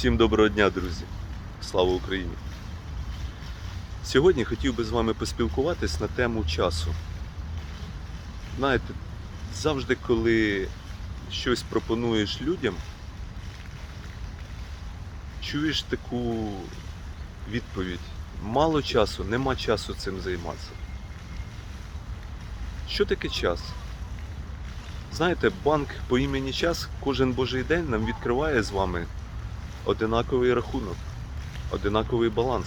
Всім доброго дня, друзі! Слава Україні! Сьогодні хотів би з вами поспілкуватись на тему часу. Знаєте, завжди, коли щось пропонуєш людям, чуєш таку відповідь: мало часу, нема часу цим займатися. Що таке час? Знаєте, банк по імені час кожен божий день нам відкриває з вами одинаковий рахунок, одинаковий баланс.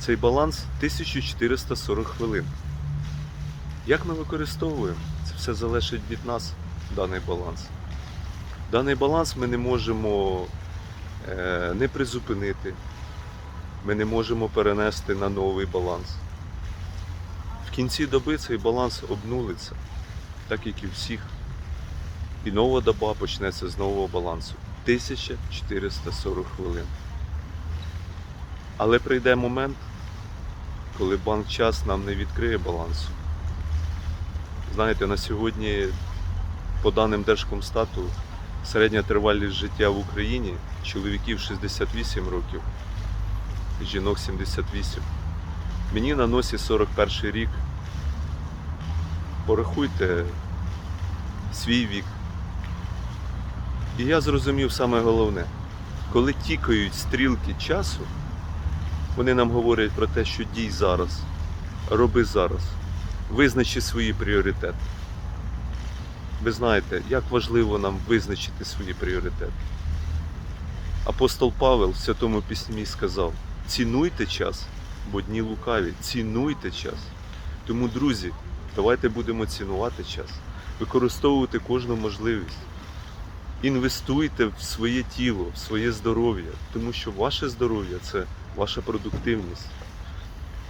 Цей баланс 1440 хвилин. Як ми використовуємо? Це все залежить від нас, даний баланс. Даний баланс ми не можемо е, не призупинити, ми не можемо перенести на новий баланс. В кінці доби цей баланс обнулиться, так як і всіх. І нова доба почнеться з нового балансу. 1440 хвилин. Але прийде момент, коли банк час нам не відкриє балансу. Знаєте, на сьогодні, по даним Держкомстату, середня тривалість життя в Україні чоловіків 68 років, жінок 78. Мені на носі 41 рік. Порахуйте свій вік. І я зрозумів саме головне, коли тікають стрілки часу, вони нам говорять про те, що дій зараз, роби зараз, визначи свої пріоритети. Ви знаєте, як важливо нам визначити свої пріоритети. Апостол Павел в Святому Письмі сказав: цінуйте час, бо дні лукаві, цінуйте час. Тому, друзі, давайте будемо цінувати час, використовувати кожну можливість. Інвестуйте в своє тіло, в своє здоров'я, тому що ваше здоров'я це ваша продуктивність.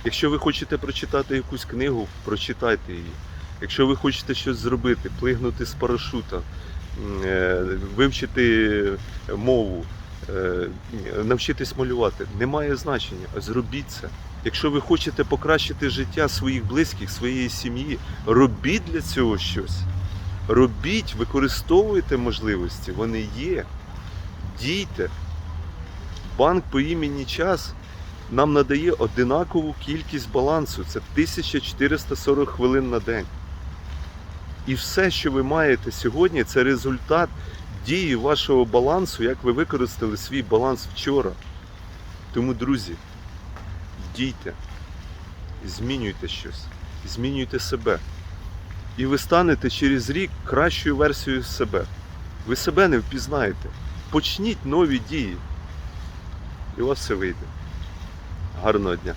Якщо ви хочете прочитати якусь книгу, прочитайте її. Якщо ви хочете щось зробити, плигнути з парашута, е, вивчити мову, е, навчитись малювати, немає значення. Зробіть це. Якщо ви хочете покращити життя своїх близьких, своєї сім'ї, робіть для цього щось. Робіть, використовуйте можливості, вони є. Дійте. Банк по імені час нам надає одинакову кількість балансу. Це 1440 хвилин на день. І все, що ви маєте сьогодні, це результат дії вашого балансу, як ви використали свій баланс вчора. Тому, друзі, дійте, змінюйте щось, змінюйте себе. І ви станете через рік кращою версією себе. Ви себе не впізнаєте. Почніть нові дії. І у вас все вийде. Гарного дня!